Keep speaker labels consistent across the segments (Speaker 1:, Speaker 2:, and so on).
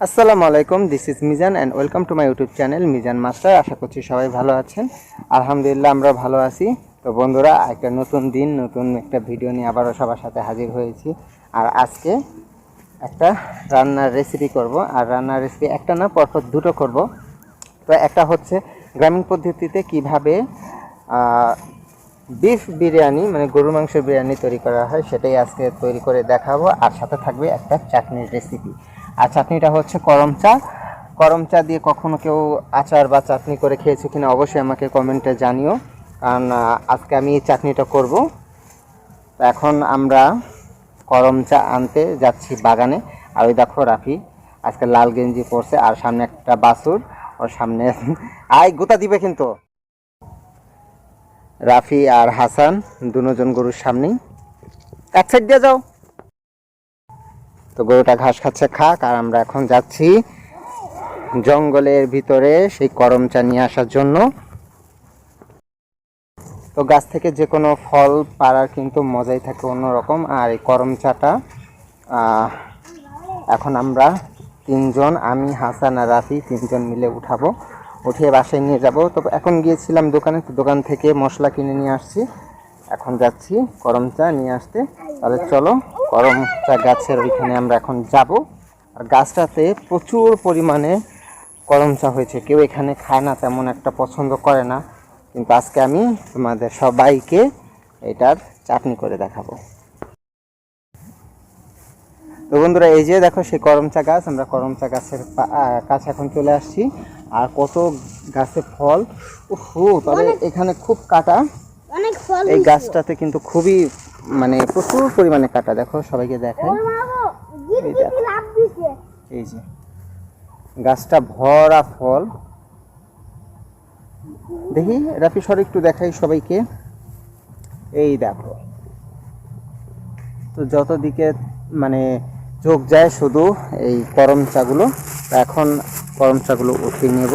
Speaker 1: আসসালামু আলাইকুম this is Mizan and welcome to my YouTube channel Mizan master. আশা করছি সবাই ভালো আছেন। আলহামদুলিল্লাহ, আমরা ভালো আছি। তো বন্ধুরা, একটা নতুন দিন, নতুন একটা ভিডিও নিয়ে আবারও সবার সাথে হাজির হয়েছি। আর আজকে একটা রান্নার রেসিপি করব। আর রান্নার রেসিপি একটা না, পরপর দুটো করব। তো একটা হচ্ছে গ্রামীণ পদ্ধতিতে কীভাবে বিফ বিরিয়ানি মানে গরু মাংসের বিরিয়ানি তৈরি করা হয়, সেটাই আজকে তৈরি করে দেখাবো। আর সাথে থাকবে একটা চাটনির রেসিপি আর চাটনিটা হচ্ছে করম চা। করম চা দিয়ে কখনো কেউ আচার বা চাটনি করে খেয়েছো কিনা অবশ্যই আমাকে কমেন্টে জানিও। কারণ আজকে আমি এই চাটনিটা করব। এখন আমরা করম চা আনতে যাচ্ছি বাগানে। আর ওই দেখো রাফি, আজকে লাল গেঞ্জি পরছে, আর সামনে একটা বাসুর, ওর সামনে আয়, গুতা দিবে কিন্তু। রাফি আর হাসান, দুজন গরুর সামনেই। এক সাইড দিয়ে যাও। তো গরুটা ঘাস খাচ্ছে, খাক, আর আমরা এখন যাচ্ছি জঙ্গলের ভিতরে সেই করম চা নিয়ে আসার জন্য। তো গাছ থেকে যে কোনো ফল পাড়ার কিন্তু মজাই থাকে অন্যরকম, আর এই করম চাটা এখন আমরা তিনজন, আমি, হাসান আর রাফি তিনজন মিলে উঠাবো। উঠিয়ে বাসায় নিয়ে যাব। তো এখন গিয়েছিলাম দোকানে, তো দোকান থেকে মশলা কিনে নিয়ে আসছি। এখন যাচ্ছি করম চা নিয়ে আসতে। তাহলে চলো করম চা গাছের ওইখানে আমরা এখন যাব। আর গাছটাতে প্রচুর পরিমাণে করম চা হয়েছে। কেউ এখানে খায় না তেমন একটা পছন্দ করে না। কিন্তু আজকে আমি তোমাদের সবাইকে এটার চাটনি করে দেখাবো। তো বন্ধুরা এই যে দেখো সেই করম চা গাছ আমরা করম চা গাছের কাছে এখন চলে আসছি। আর কত গাছে ফল। উহু তবে এখানে খুব কাটা। এই গাছটাতে কিন্তু খুবই মানে প্রচুর পরিমাণে কাটা দেখো সবাইকে দেখাই। এই যে গাছটা ভরা ফল। দেখি রাফি সর একটু দেখাই সবাইকে। এই দেখো তো যত দিকে মানে চোখ যায় শুধু এই করম চাগুলো এখন করম চাগুলো উঠিয়ে নেব।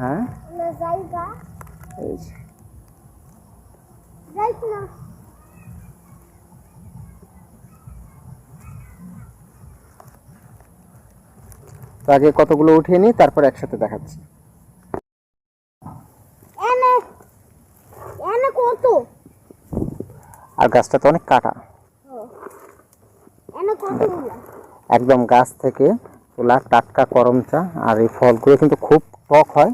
Speaker 1: হ্যাঁ? এই
Speaker 2: না
Speaker 1: তো আগে কতগুলো উঠিয়ে নিই তারপর একসাথে দেখাচ্ছি।
Speaker 2: কত?
Speaker 1: আর গাছটা তো অনেক কাটা। একদম গাছ থেকে তোলা টাটকা করম চা আর এই ফলগুলো কিন্তু খুব টক হয়।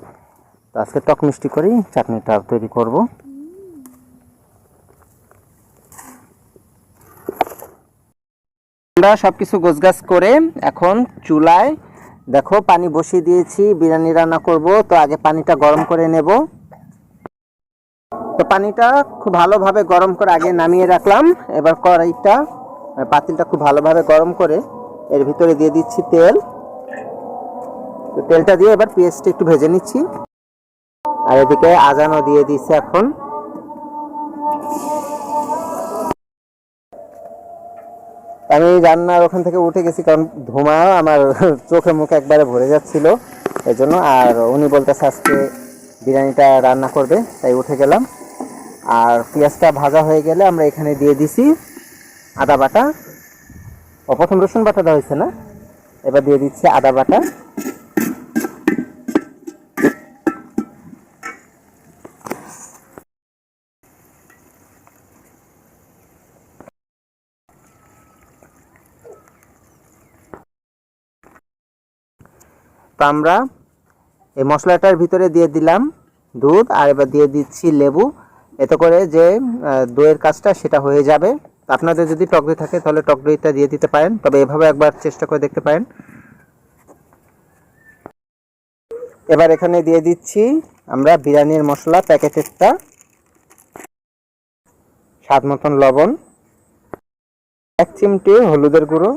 Speaker 1: তো আজকে টক মিষ্টি করেই চাটনিটা তৈরি করব। আমরা সব কিছু গোছগাছ করে এখন চুলায়, দেখো পানি বসিয়ে দিয়েছি, বিরিয়ানি রান্না করব, তো আগে পানিটা গরম করে নেব। তো পানিটা খুব ভালোভাবে গরম করে আগে নামিয়ে রাখলাম, এবার কড়াইটা পাতিলটা খুব ভালোভাবে গরম করে এর ভিতরে দিয়ে দিচ্ছি তেল। তো তেলটা দিয়ে এবার পেঁয়াজটা একটু ভেজে নিচ্ছি। আর এদিকে আজানও দিয়ে দিচ্ছে এখন। আমি রান্নার ওখান থেকে উঠে গেছি, কারণ ধোঁয়া আমার চোখে মুখে একবারে ভরে যাচ্ছিল। এই জন্য আর উনি বলতেছে আজকে বিরিয়ানিটা রান্না করবে, তাই উঠে গেলাম। আর পেঁয়াজটা ভাজা হয়ে গেলে আমরা এখানে দিয়ে দিছি আদা বাটা। ও, প্রথম রসুন বাটা দেওয়া হয়েছে না? এবার দিয়ে দিচ্ছি আদা বাটা। তো আমরা এই মশলাটার ভিতরে দিয়ে দিলাম দুধ আর এবার দিয়ে দিচ্ছি লেবু। এতে করে যে দইয়ের কাজটা সেটা হয়ে যাবে। আপনাদের যদি টক দই থাকে তাহলে টক দইটা দিয়ে দিতে পারেন, তবে এভাবে একবার চেষ্টা করে দেখতে পারেন। এবার এখানে দিয়ে দিচ্ছি আমরা বিরিয়ানির মশলা প্যাকেটেরটা। স্বাদ মতন লবণ। এক চিমটি হলুদের গুঁড়ো।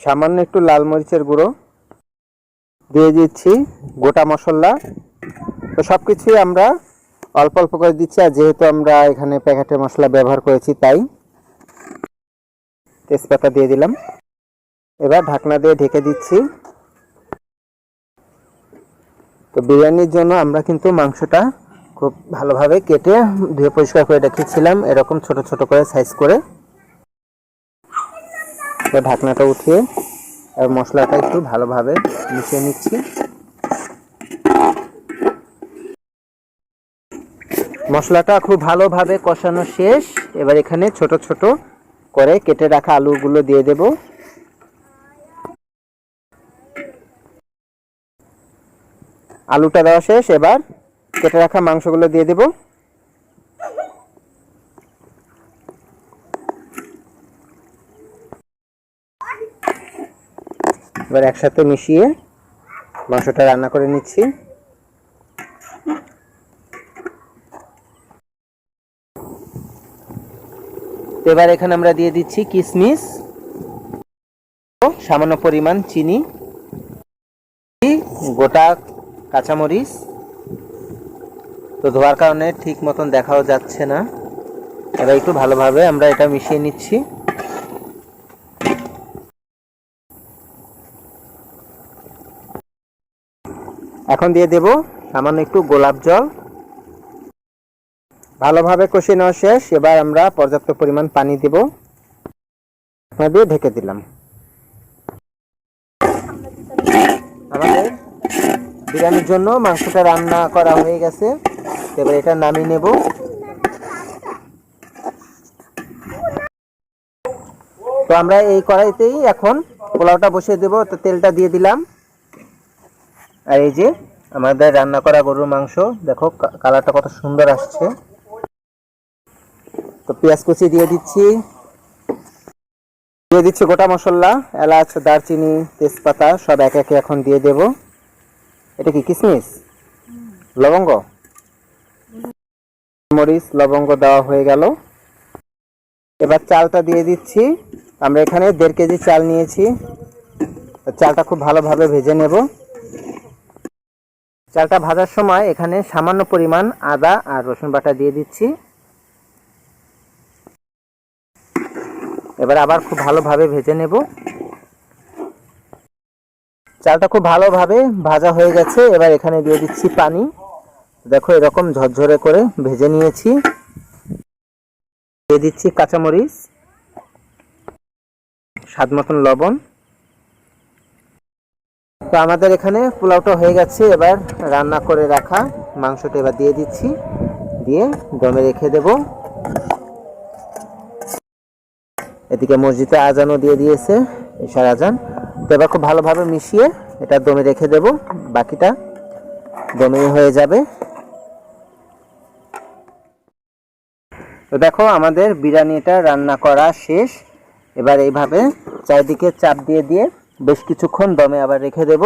Speaker 1: সামান্য একটু লাল মরিচের গুঁড়ো দিয়ে দিচ্ছি, গোটা মশলা। তো সব কিছুই আমরা অল্প অল্প করে দিচ্ছি, আর যেহেতু আমরা এখানে প্যাকেটের মশলা ব্যবহার করেছি তাই তেজপাতা দিয়ে দিলাম। এবার ঢাকনা দিয়ে ঢেকে দিচ্ছি। তো বিরিয়ানির জন্য আমরা কিন্তু মাংসটা খুব ভালোভাবে কেটে ধুয়ে পরিষ্কার করে রেখেছিলাম, এরকম ছোট ছোট করে সাইজ করে। তো ঢাকনাটা উঠিয়ে মশলাটা একটু ভালোভাবে মিশিয়ে নিচ্ছি। মশলাটা খুব ভালোভাবে কষানো শেষ। এবার এখানে ছোট ছোট করে কেটে রাখা আলুগুলো দিয়ে দেব। আলুটা দেওয়া শেষ। এবার কেটে রাখা মাংসগুলো দিয়ে দেব। এবার একসাথে মিশিয়ে মাংসটা রান্না করে নিচ্ছি। এবার এখানে আমরা দিয়ে দিচ্ছি কিশমিশ সামান্য পরিমাণ চিনি, গোটা কাঁচামরিচ। তো ধোয়ার কারণে ঠিক মতন দেখাও যাচ্ছে না। এবার একটু ভালোভাবে আমরা এটা মিশিয়ে নিচ্ছি। এখন দিয়ে দেব সামান্য একটু গোলাপ জল। ভালোভাবে কষিয়ে নেওয়া শেষ, এবার আমরা পর্যাপ্ত পরিমাণ পানি দেব। দিয়ে ঢেকে দিলাম। আমাদের বিরিয়ানির জন্য মাংসটা রান্না করা হয়ে গেছে। এবার এটা নামিয়ে নেব। তো আমরা এই কড়াইতেই এখন পোলাওটা বসিয়ে দেব। তো তেলটা দিয়ে দিলাম। আর এই যে আমাদের রান্না করা গরুর মাংস, দেখো কালারটা কত সুন্দর আসছে। তো পেঁয়াজ কুচি দিয়ে দিচ্ছি। দিয়ে দিচ্ছি গোটা মশলা, এলাচ, দারচিনি, তেজপাতা, সব এক একে এখন দিয়ে দেব। এটা কি কিশমিশ লবঙ্গ? মরিচ, লবঙ্গ দেওয়া হয়ে গেল। এবার চালটা দিয়ে দিচ্ছি। আমরা এখানে দেড় কেজি চাল নিয়েছি। চালটা খুব ভালোভাবে ভেজে নেব। চালটা ভাজার সময় এখানে সামান্য পরিমাণ আদা আর রসুন বাটা দিয়ে দিচ্ছি। এবার আবার খুব ভালোভাবে ভেজে নেব। চালটা খুব ভালোভাবে ভাজা হয়ে গেছে। এবার এখানে দিয়ে দিচ্ছি পানি। দেখো এরকম ঝরঝরে করে ভেজে নিয়েছি। দিয়ে দিচ্ছি কাঁচামরিচ স্বাদ মতন লবণ। তো আমাদের এখানে পোলাওটা হয়ে গেছে। এবার রান্না করে রাখা মাংসটা এবার দিয়ে দিচ্ছি। দিয়ে দমে রেখে দেব। এদিকে মসজিদে আজানও দিয়ে দিয়েছে ঈশার আজান। তো এবার খুব ভালোভাবে মিশিয়ে এটা দমে রেখে দেব। বাকিটা দমে হয়ে যাবে। তো দেখো আমাদের বিরিয়ানিটা রান্না করা শেষ। এবার এইভাবে চারিদিকে চাপ দিয়ে দিয়ে বেশ কিছুক্ষণ দমে আবার রেখে দেব।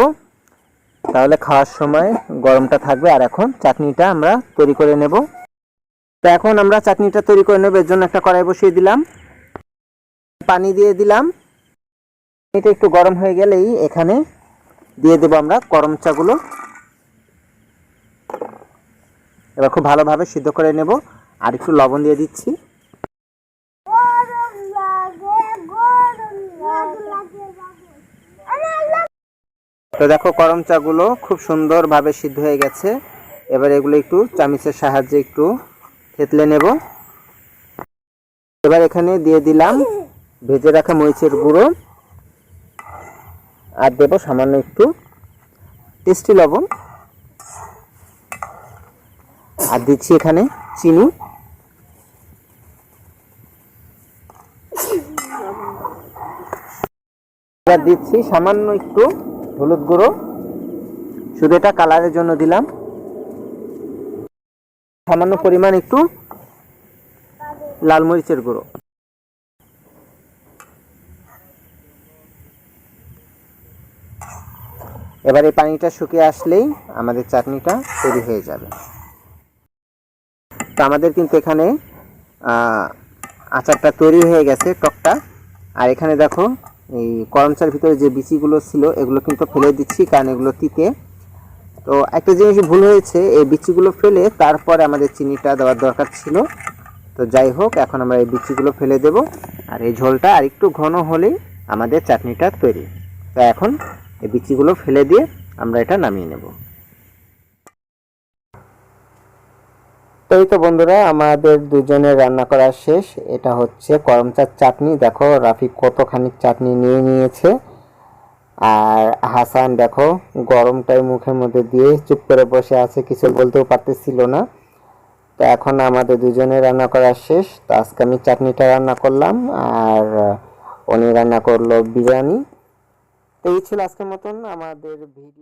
Speaker 1: তাহলে খাওয়ার সময় গরমটা থাকবে আর এখন চাটনিটা আমরা তৈরি করে নেব। তো এখন আমরা চাটনিটা তৈরি করে নেব, এর জন্য একটা কড়াই বসিয়ে দিলাম। পানি দিয়ে দিলাম। এটা একটু গরম হয়ে গেলেই এখানে দিয়ে দেব আমরা করম চাগুলো। এবার খুব ভালোভাবে সিদ্ধ করে নেব। আর একটু লবণ দিয়ে দিচ্ছি। তো দেখো করম চাগুলো খুব সুন্দরভাবে সিদ্ধ হয়ে গেছে। এবার এগুলো একটু চামিচের সাহায্যে একটু থেতলে নেব। এবার এখানে দিয়ে দিলাম ভেজে রাখা মরিচের গুঁড়ো। আর দেবো সামান্য একটু টেস্টি লবণ। আর দিচ্ছি এখানে চিনি। এবার দিচ্ছি সামান্য একটু হলুদ গুঁড়ো। শুধু এটা কালারের জন্য দিলাম। সামান্য পরিমাণ একটু লাল মরিচের গুঁড়ো। এবার এই পানিটা শুকিয়ে আসলেই আমাদের চাটনিটা তৈরি হয়ে যাবে। তো আমাদের কিন্তু এখানে আচারটা তৈরি হয়ে গেছে টকটা। আর এখানে দেখো এই করমচার ভিতরে যে বিচিগুলো ছিল, এগুলো কিন্তু ফেলে দিচ্ছি, কারণ এগুলো তিতে। তো একটা জিনিস ভুল হয়েছে, এই বিচিগুলো ফেলে তারপরে আমাদের চিনিটা দেওয়ার দরকার ছিল। তো যাই হোক, এখন আমরা এই বিচিগুলো ফেলে দেব। আর এই ঝোলটা আর একটু ঘন হলেই আমাদের চাটনিটা তৈরি। তো এখন এই বিচিগুলো ফেলে দিয়ে আমরা এটা নামিয়ে নেব তো তো এই তো বন্ধুরা, আমাদের দুজনের রান্না করা শেষ। এটা হচ্ছে করমচার চাটনি। দেখো, রাফি কতখানি চাটনি নিয়ে নিয়েছে। আর হাসান, দেখো, গরমটাই মুখের মধ্যে দিয়ে চুপ করে বসে আছে, কিছু বলতেও পারতেছিল না। তো এখন আমাদের দুজনের রান্না করা শেষ। তো আজকে আমি চাটনিটা রান্না করলাম, আর উনি রান্না করল বিরিয়ানি। তো এই ছিল আজকের মতন আমাদের ভিডিও।